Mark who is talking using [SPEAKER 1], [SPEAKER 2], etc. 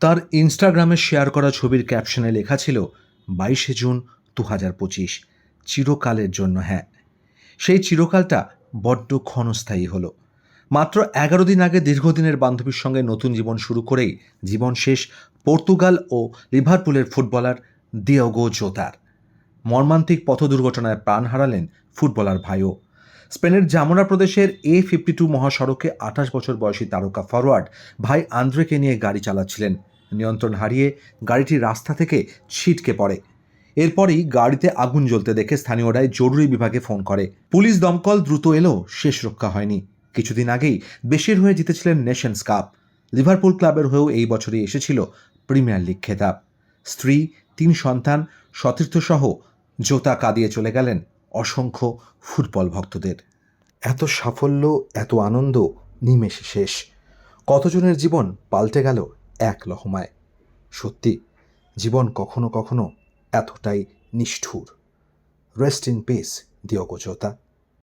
[SPEAKER 1] তার ইনস্টাগ্রামে শেয়ার করা ছবির ক্যাপশনে লেখা ছিল, বাইশে জুন দু হাজার পঁচিশ, চিরকালের জন্য হ্যাঁ। সেই চিরকালটা বড্ড ক্ষণস্থায়ী হলো। মাত্র এগারো দিন আগে দীর্ঘদিনের বান্ধবীর সঙ্গে নতুন জীবন শুরু করেই জীবন শেষ পর্তুগাল ও লিভারপুলের ফুটবলার দিওগো জোতার। মর্মান্তিক পথ দুর্ঘটনায় প্রাণ হারালেন ফুটবলার ভাইও। স্পেনের জামোনা প্রদেশের এ ফিফটি টু মহাসড়কে আঠাশ বছর বয়সী তারকা ফরওয়ার্ড ভাই আন্দ্রেকে নিয়ে গাড়ি চালাচ্ছিলেন নিয়ন্ত্রণ হারিয়ে গাড়িটি রাস্তা থেকে ছিটকে পড়ে। এরপরই গাড়িতে আগুন জ্বলতে দেখে স্থানীয়রাই জরুরি বিভাগে ফোন করে। পুলিশ দমকল দ্রুত এলেও শেষ রক্ষা হয়নি। কিছুদিন আগেই দেশের হয়ে জিতেছিলেন নেশনস কাপ। লিভারপুল ক্লাবের হয়েও এই বছরই এসেছিল প্রিমিয়ার লিগ খেতাব। স্ত্রী, তিন সন্তান, সতীর্থসহ জোতা কাঁদিয়ে চলে গেলেন অসংখ্য ফুটবল ভক্তদের। এত সাফল্য, এত আনন্দ, নিমেষে শেষ। কতজনের জীবন পাল্টে গেল এক লহমায়। সত্যি জীবন কখনো কখনো এতটাই নিষ্ঠুর। Rest in pace দিয়গোচতা